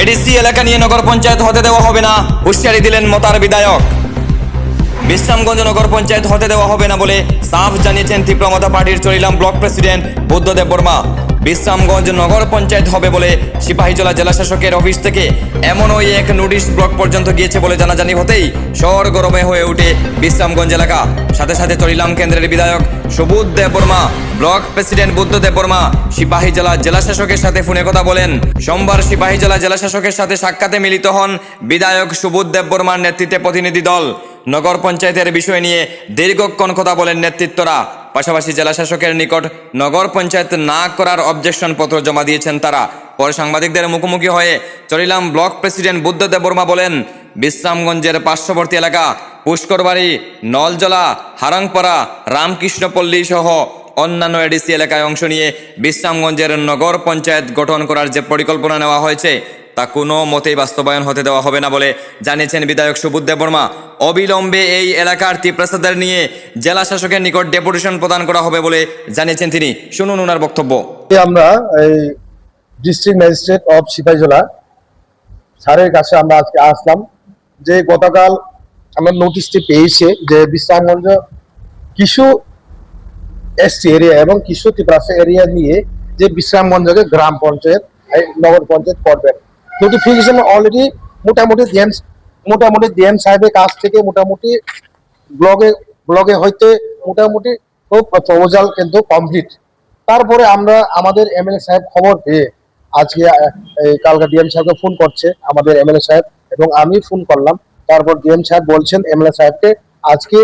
ADC এলাকা নিয়ে নগর পঞ্চায়েত হতে দেওয়া হবে না। হুঁশিয়ারি দিলেন মতার বিধায়ক। বিশ্রামগঞ্জ নগর পঞ্চায়েত হতে দেওয়া হবে না বলে সাফ জানিয়েছেন তীব্রমতা পার্টির চলিলাম ব্লক প্রেসিডেন্ট বুদ্ধদেব বর্মা। বিশ্রামগঞ্জ নগর পঞ্চায়েত হবে বলে সিপাহীজলা জেলা শাসকের অফিস থেকে এমনই এক নোটিশ ব্লক পর্যন্ত গিয়েছে বলে জানাজানি হতেই শহর গরমে হয়ে ওঠে বিশ্রামগঞ্জ এলাকা। সাথে সাথে চলিলাম কেন্দ্রের বিধায়ক Subodh Deb Barma block president Buddhadev Barma Sepahijala জেলা শাসকের সাথে ফোনে কথা বলেন। সোমবার সিপাহী জেলা জেলা শাসকের সাথে সাক্ষাতে মিলিত হন বিধায়ক সুবোধ দেব বর্মার নেতৃত্বে প্রতিনিধি দল। নগর পঞ্চায়েতের বিষয় নিয়ে দীর্ঘক্ষণ কথা বলেন নেতৃত্বরা। পাশাপাশি জেলা শাসকের নিকট নগর পঞ্চায়েত না করার অবজেকশন পত্র জমা দিয়েছেন তারা। পরে সাংবাদিকদের মুখোমুখি হয়ে চলিলাম ব্লক প্রেসিডেন্ট বুদ্ধদেব বর্মা বলেন, বিশ্রামগঞ্জের পার্শ্ববর্তী এলাকা পুষ্করবাড়ি, নলজলা, হারাংপাড়া, রামকৃষ্ণপল্লী সহ অন্যান্য এডিসি এলাকায় অংশ নিয়ে বিশ্রামগঞ্জের নগর পঞ্চায়েত গঠন করার যে পরিকল্পনা নেওয়া হয়েছে তা কোনো মতেই বাস্তবায়ন হতে দেওয়া হবে না বলে জানিয়েছেন বিধায়ক সুবুদ্ধেব বর্মা। অবিলম্বে এই এলাকার তীব্রসাদের নিয়ে জেলা শাসকের নিকট ডেপুটেশন প্রদান করা হবে বলে জানিয়েছেন তিনি। শুনুন ওনার বক্তব্য। আমরা এই ডিস্ট্রিক্ট ম্যাজিস্ট্রেট অফ সিপাহীজলা স্যারের কাছে আমরা আজকে আসলাম যে গতকাল আমরা নোটিশটি পেয়েছে যে বিশ্রামগঞ্জ কিছু এসটি এরিয়া এবং কিছু ত্রিপুরাসা এরিয়া নিয়ে যে বিশ্রামগঞ্জকে গ্রাম পঞ্চায়েত নগর পঞ্চায়েত করবেন নোটিফিকেশন অলরেডি মোটামুটি ডিএম মোটামুটি ডিএম সাহেবের কাছ থেকে মোটামুটি ব্লগে ব্লগে হইতে মোটামুটি খুব প্রপোজাল কিন্তু কমপ্লিট তারপরে আমরা আমাদের এমএলএ সাহেব খবর পেয়ে আজকে এই কালকা ডিএম সাহেবকে ফোন করছে, আমাদের এমএলএ সাহেব, এবং আমি ফোন করলাম। তারপর ডিএম সাহেব বলছেন এমএলএ সাহেবকে আজকে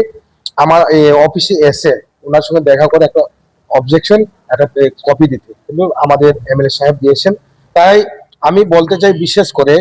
আমার এই অফিসে এসে ওনার সঙ্গে দেখা করে একটা অবজেকশন একটা কপি দিতে। কিন্তু আমাদের এমএলএ সাহেব দিয়েছেন। তাই আমি বলতে চাই বিশেষ করে